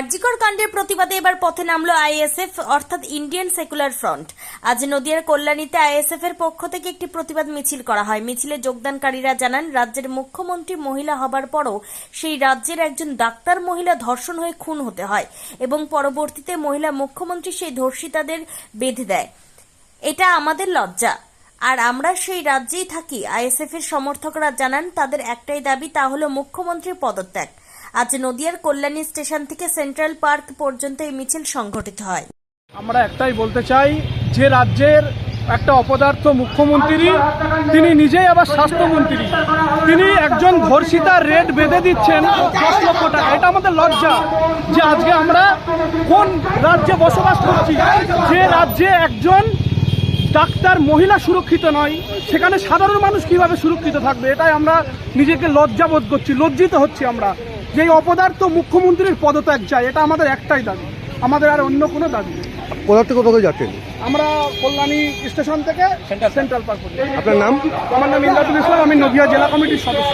আরজিকর কাণ্ডের প্রতিবাদে এবার পথে নামলো আইএসএফ, অর্থাৎ ইন্ডিয়ান সেকুলার ফ্রন্ট। আজ নদিয়ার কল্যাণীতে আইএসএফ এর পক্ষ থেকে একটি প্রতিবাদ মিছিল করা হয়। মিছিলে যোগদানকারীরা জানান, রাজ্যের মুখ্যমন্ত্রী মহিলা হবার পরও সেই রাজ্যের একজন ডাক্তার মহিলা ধর্ষণ হয়ে খুন হতে হয় এবং পরবর্তীতে মহিলা মুখ্যমন্ত্রী সেই ধর্ষিতাদের বেঁধে দেয়। এটা আমাদের লজ্জা। আর আমরা সেই রাজ্যেই থাকি আইএসএফ এর সমর্থকরা জানান, তাদের একটাই দাবি, তা হলো মুখ্যমন্ত্রীর পদত্যাগ। আজ নদিয়ার কল্যাণী স্টেশন থেকে সেন্ট্রাল পার্ক পর্যন্ত এই মিছিল সংঘটিত হয়। আমরা একটাই বলতে চাই, যে রাজ্যের একটা অপদার্থ মুখ্যমন্ত্রী, তিনি নিজেই আবার স্বাস্থ্যমন্ত্রী। তিনি একজন ধর্ষিতার রেট বেঁধে দিচ্ছেন দশ লক্ষ টাকা। এটা আমাদের লজ্জা যে আজকে আমরা কোন রাজ্যে বসবাস করছি। যে রাজ্যে একজন ডাক্তার মহিলা সুরক্ষিত নয়, সেখানে সাধারণ মানুষ কীভাবে সুরক্ষিত থাকবে? এটাই আমরা নিজেকে লজ্জাবোধ করছি, লজ্জিত হচ্ছি আমরা। যে অপদার অপদার্থ মুখ্যমন্ত্রীর পদত্যাগ চাই এটা আমাদের একটাই দাবি। আমাদের আর অন্য কোনো দাবি নেই। কোথা থেকে কোথায় যাচ্ছেন আমরা কল্যাণী স্টেশন থেকে সেন্ট্রাল পার্ক। আপনার নাম? আমার নাম ইন্দ্রাতুল ইসলাম আমি নদিয়া জেলা কমিটির সদস্য।